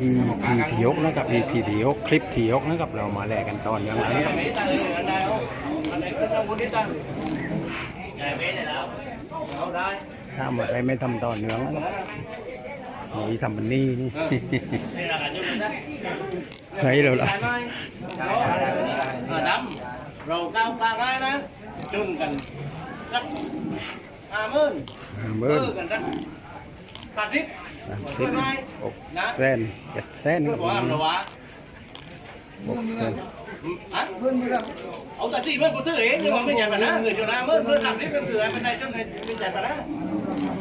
EP ที่ยกนะครับ EP ที่ยกคลิปที่ยกนะครับเรามาแลกกันตอนยังไงนะครับถ้าหมดไปไม่ทำตอนเนื้องนะครับนี่ทำมันนี่นี่ใช่แล้วล่ะดำเราก้าวกลางได้นะจุ่มกันสักห้าหมื่นห้าหเอมื่นอกันสัก แปดสิบสามสิบหกเส้นเจ็ดเส้นเพื่อบอกว่าเราว่าหกเส้นอะเอาแต่ที่เพื่อนกูซื้อเอง nhưng mà ไม่จ่ายปัญหาเงินจุฬาเมื่อเพื่อนทำนี่เป็นคือไม่ได้จนไม่จ่ายปัญหา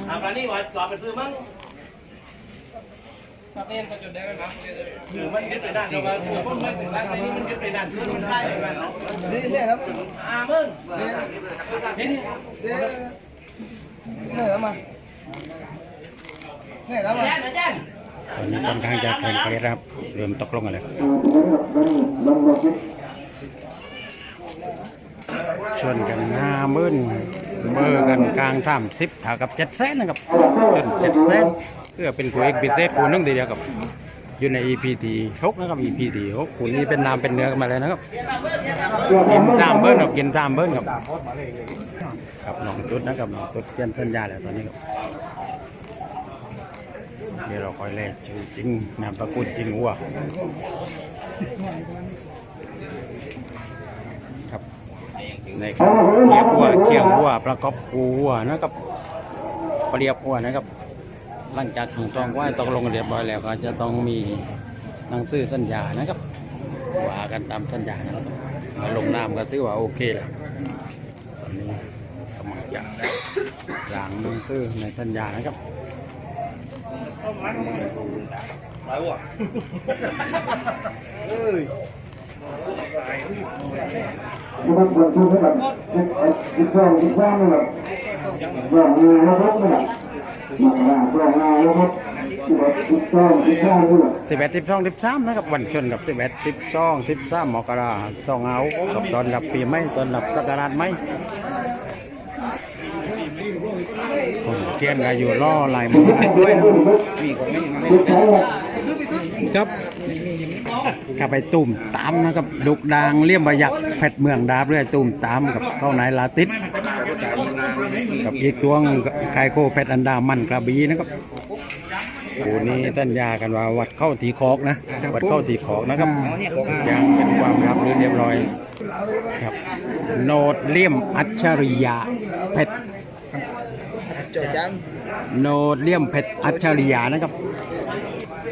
อ่าปลานี่ว่าต่อเป็นซื้อมั้งคือมันยึดไปด้านเดียวกันคือคนมันร้านนี้มันยึดไปด้านเพื่อนมันได้เหมือนกันเนาะนี่เนี่ยครับห้าหมื่นนี่นี่เดี๋ยวเนี่ยแล้วมาเนี่ยแล้วมา ตอนนี้ค่อนข้างจะแข่งกันเลยนะครับ เริ่มตกลงกันเลยชนกันห้าหมื่นเบอร์กันกลางสามสิบเท่ากับเจ็ดแสนนะครับชนเจ็ดแสนเพื่อเป็นผู้เอกพิเศษผู้หนึงทีเดียวกับอยู่ใน EP ที่หกนะครับ EP ที่หกผู้นี้เป็นน้ำเป็นเนื้อกันมาเลยนะครับกินตามเบิ้ลครับกินตามเบิ้ลครับครับน้องตุ๊ดนะครับน้องตุ๊ดเปลี่ยนสัญญาแล้วตอนนี้ครับ เดี๋ยวเราคอยแลกจริงนามสกุลจริงวัวครับในครับเกียบวัวเกี่ยงวัวประกอบกูวัวนะครับเปรียบวัวนะครับ หลังจากถึงตองไหว้ตกลงเรียบร้อยแล้วก็จะต้องมีหนังสือสัญญานะครับว่ากันตามสัญญานะครับมาลงนามก็ถือว่าโอเคแล้วตอนนี้กำลังจะร่างหนังสือในสัญญานะครับ มันเกิดขึ้นแบบอีกสองอีกสองแบบอย่างนี้นะครับเนี่ยมันงานก็งานนะครับอีกสองอีกสองด้วยสิบเอ็ดสิบสองสิบสามนะครับวันชนกับสิบเอ็ดสิบสองสิบสามมกราสองเอากับตอนรับปีใหม่ตอนรับสักราชใหม่ ผมเทียนก็อยู่ล่อลายมือด้วยนะครับมีคนไม่มาเล่ครับกับไปตุ่มตามนะครับดุกดางเลี่ยมบะยักแผดเมืองดาบเรื่อยตุ่มตามกับเข้านายลาติดกับอีกตัวงไคโคแพดอันดามันกระบีนะครับปูนี้สัญญากันว่าวัดเข้าตีคอกนะวัดเข้าตีคอกนะครับอย่างเป็นความรับรื่นเรียบร้อยครับโนดเลี่ยมอัจฉริยะเพชร จดจันโนดเลี่ยมเพชรอัจฉริยะนะครับ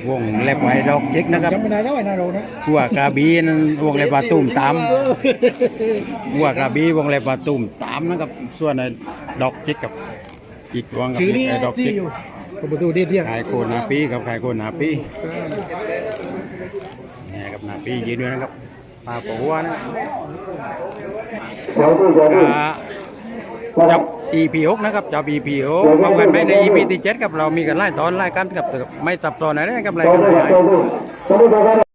วงเล็บไว้ดอกจิกนะครับจำไม่ได้แล้วไอ้นาโรนะหัวกระบีนั้นวงเล็บว่าตุ่มตามหัวกระบีวงเล็บว่าตุ่มตามนะครับส่วนไอ้ดอกจิกกับ อีกดวงกับไอ้ดอกจิกประตูเดียดเดียดขายโคนนาปีครับขายโคนนาปีนี่ครับนาปียืนด้วยนะครับปลาปัวนะเราก็จะก็จับ EP 6นะครับจอบ EP 6พบกันไม่ใน EP ที่7ครับเรามีกันไล่ตอนไล่กันกับไม่สับตอนไหนนะครับไล่เรกันได้ไป